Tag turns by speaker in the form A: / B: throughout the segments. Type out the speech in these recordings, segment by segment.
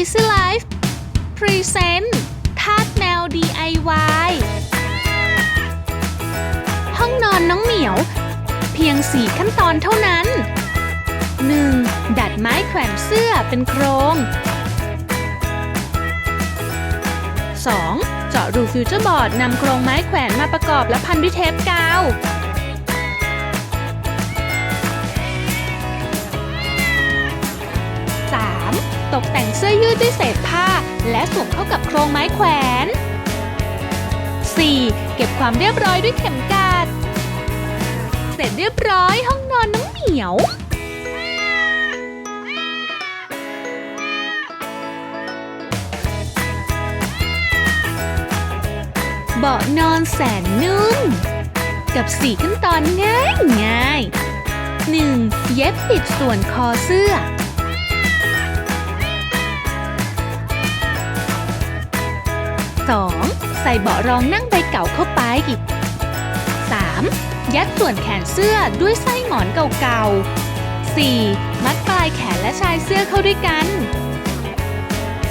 A: Easy Life Present ทาสแมว DIY ห้องนอนน้องเหมียว เพียง 4 ขั้นตอนเท่านั้น 1. ดัดไม้แขวนเสื้อเป็นโครง 2. เจาะรูฟิวเจอร์บอร์ดนำโครงไม้แขวนมาประกอบและพันด้วยเทปกาว ตกแต่งเสื้อยืดด้วยเศษผ้า และสวมเข้ากับโครงไม้แขวน 4. เก็บความเรียบร้อยด้วยเข็มกาด เสร็จเรียบร้อยห้องนอนน้องเหมียวเบาะนอนแสนนุ่ม กับ4ขั้นตอนง่ายง่าย 1. เย็บปิดส่วนคอเสื้อ 2. ใส่เบาะรองนั่งใบเก่าเข้าไป 3. ยัดส่วนแขนเสื้อด้วยไส้หมอนเก่าๆ 4. มัดปลายแขนและชายเสื้อเข้าด้วยกัน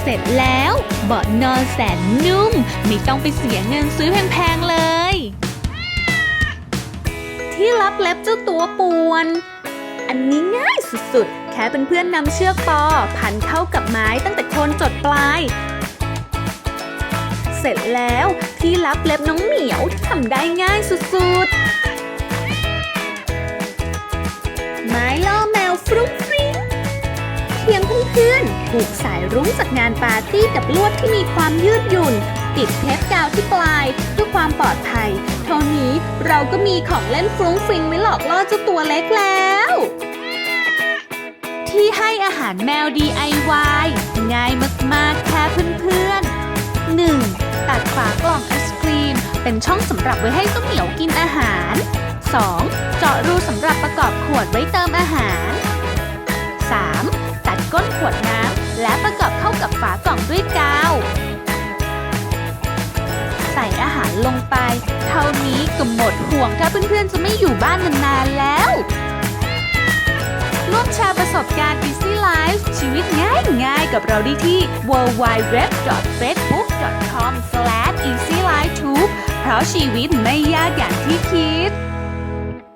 A: เสร็จแล้วเบาะนอนแสนนุ่ม ไม่ต้องไปเสียเงินซื้อแพงๆเลย ที่รับเล็บเจ้าตัวป่วน อันนี้ง่ายสุดๆ แค่เป็นเพื่อนนำเชือกปอ พันเข้ากับไม้ตั้งแต่โคนจดปลาย เสร็จแล้วที่รับเล็บน้องเหมียวที่ทำได้ง่ายสุดๆ ไม้ล่อแมวฟรุ้งฟริ้งเพียงเพื่อนๆผูกสายรุ้งจากงานปาร์ตี้กับลวดที่มีความยืดหยุ่น ติดเทปกาวที่ปลายเพื่อความปลอดภัย เท่านี้เราก็มีของเล่นฟรุ้งฟริ้งไว้หลอกล่อเจ้าตัวเล็กแล้ว ที่ให้อาหารแมว DIY ง่ายมากๆแค่เพื่อนๆ 1. ตัดฝากล่องไอศครีม เป็นช่องสำหรับไว้ให้เจ้าเหมียวกินอาหาร 2. เจาะรูสำหรับประกอบขวดไว้เติมอาหาร 3. ตัดก้นขวดน้ำและประกอบเข้ากับฝากล่องด้วยกาว ใส่อาหารลงไป เท่านี้ก็หมดห่วงถ้าเพื่อนๆจะไม่อยู่บ้านนานๆแล้วร่วมแชร์ประสบการณ์ Easy Life ชีวิตง่ายง่ายๆกับเราได้ที่ w w w f a c e b o o k www.facebook.com/easylifetube เพราะชีวิตไม่ยากอย่างที่คิด